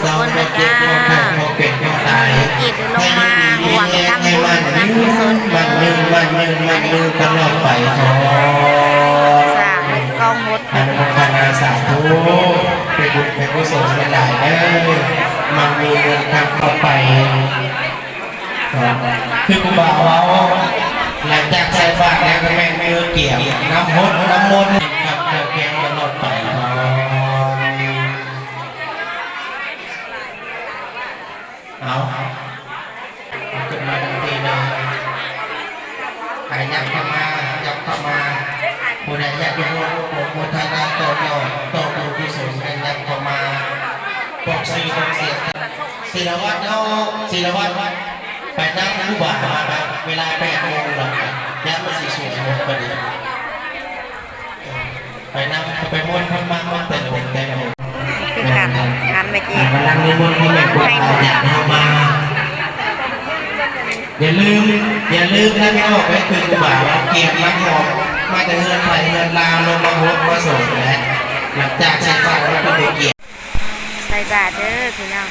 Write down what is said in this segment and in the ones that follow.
สุขคนนะจ้ากีดลงมาห่วงทำบุญทำกุศลมันยืนมันยืนมันยืนตลอดไปขอสางเป็นกองมดอนุโมทนาสาธุเป็นบุญเป็นกุศลเป็นหลายเด้อมันมีเงินทางเข้าไปคือกูบอกว่าหลังจากใส่บาตรแล้วก็แม่งมือเกี่ยวน้ำมดน้ำมนต์ บอกสื่อบอกเสียงศิลวัตรเนาะศิลวัตรไปนั่งผู้บ่ามาไปเวลาแปดโมงหรอกยักษ์มาสี่ส่วนหมดพอดีไปนั่งไปม้วนพันมากมันแต่หละคนแต่หละคนคือการการเมื่อกี้มานั่งนิมนต์ที่แม่ครัวอยากเข้ามาอย่าลืมอย่าลืมนะพี่น้องไปคือกูบ่าวเกียรติรับหอมมาแต่เงินไทยเงินลาวลงมาหดมาส่งแล้วหลังจากใช้ไฟแล้วก็ดูเกียรติ ใส่บาตรเด้อพี่น้อง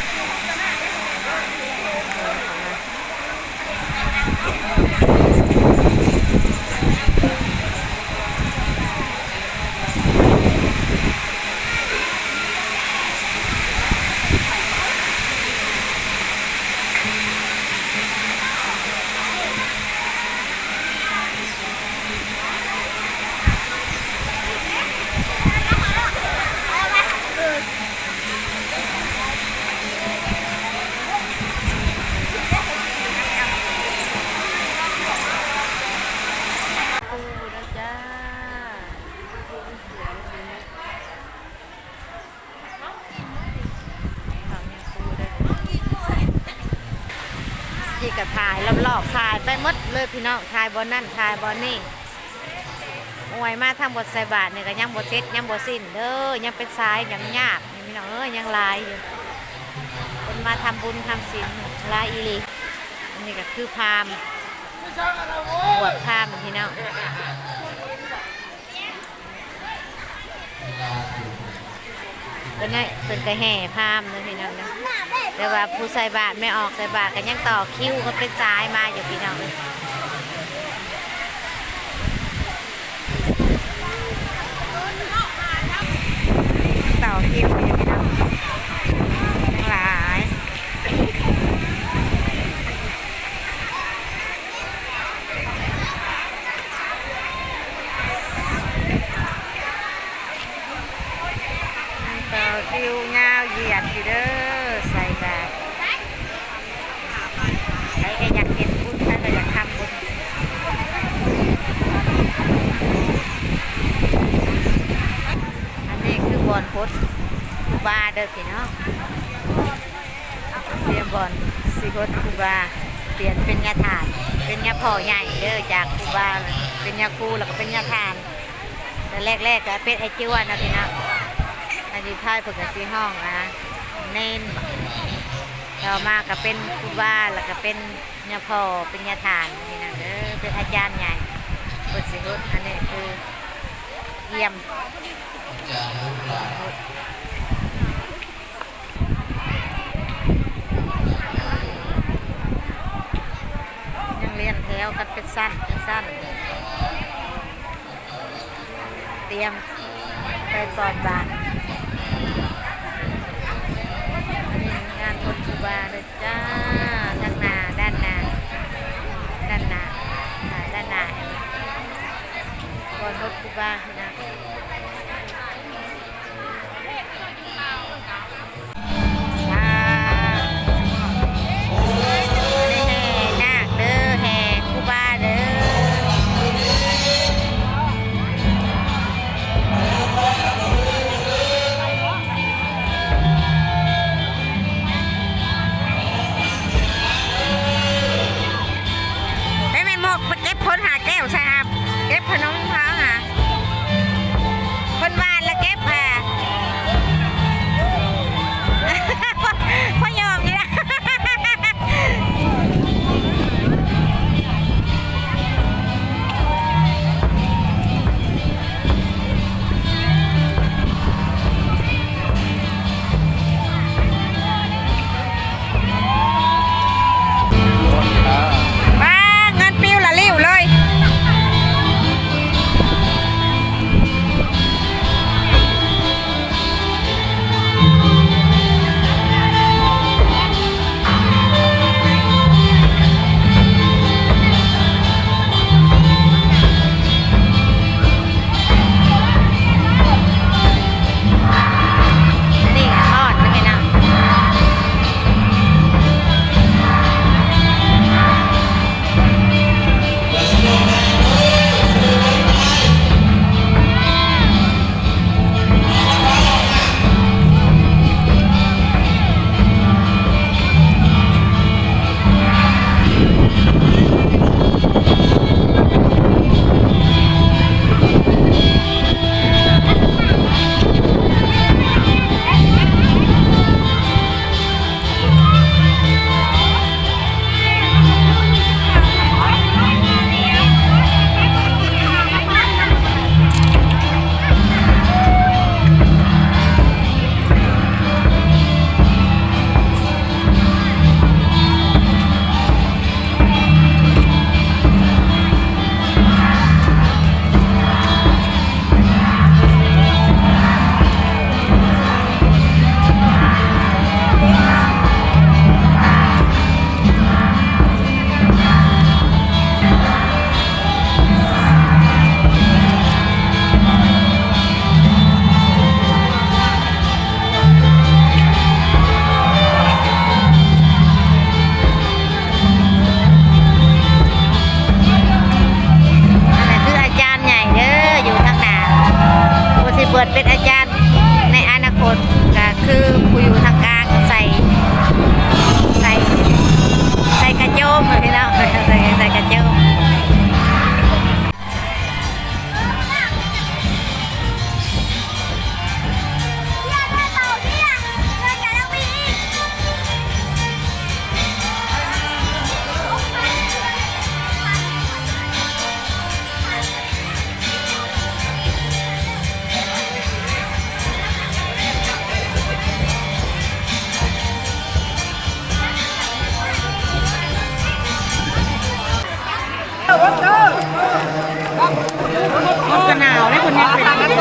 ที่กระถ่ายรอบๆถ่ายไปหมดเลยพี่น้องถ่ายบอนั่นถ่ายบอนี่อวยมาทำบทใส่บาทเนี่ยก็ยังบทเซ็ตยังบทสิ้นเด้อยังเป็นสายยังยากนี่พี่น้องเอ้ยยังลายอยู่คนมาทำบุญทำศีลลายอีลีอันนี้ก็คือพามบวชพามพี่น้องเป็นไงเป็นกระแห่พามนะพี่น้องนะ แต่ว่าผู้ใส่บาทไม่ออกใส่บาทกันยังต่อคิวก็เป็นซ้ายมาอยู่พี่น้องเลยต่อคิวอยู่พี่น้องทั้งหลายต่อคิวเงาวเหยียดอยู่เด้อใส่บาทใครก็อยากเห็นบุญใครก็อยากทำบุญ อัน นี้คือบอนพดคูบาเด้อพี่น้องเตรียมบอนสีพดคูบา เปลี่ยนเป็นยาถาน เป็นยาพ่อใหญ่เด้อจากคูบา เป็นยาคูแล้วก็เป็นยาถ่าน แต่แรกๆก็เป็นไอจิ้วนะพี่น้องอันนี้ท้ายเพิ่งกับสีห้องนะเน้นต่อมาก็เป็นคูบาแล้วก็เป็นยาพ่อเป็นยาถ่านพี่น้องเด้อเป็นอาจารย์ใหญ่เปิดสิฮดอันนี้คือเยี่ยม ยังเรียนแถวกันเป็นสั้นเป็นสั้น เตรียมไปก่อนบานอันนี้งานคนคูบาเลยจ้าทางหน้าด้านหน้าด้านหน้าด้านหน้าก่อนรถคูบานะ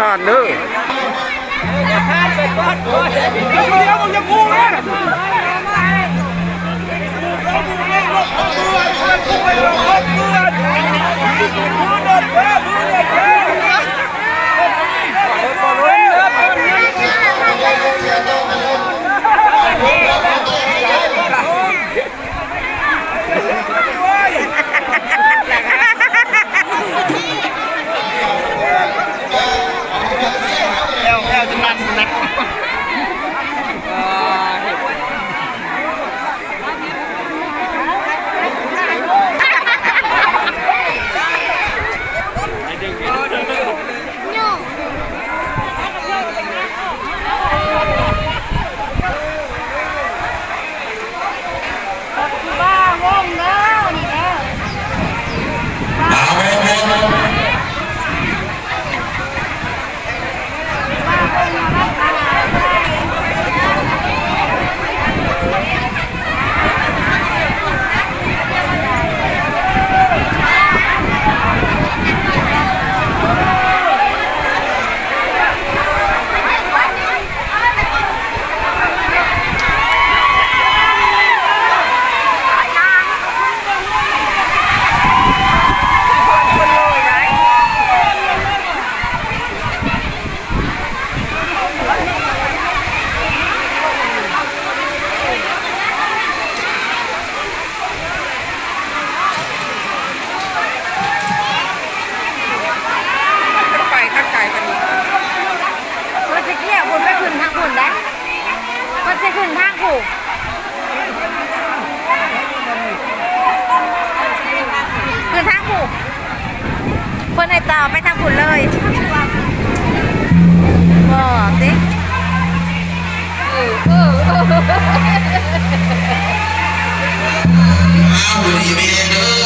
ทอดเด้อ ถูกเดินทางผูกเพื่อนในต่อไปทางผุนเลยบอกสิเอาเด้อ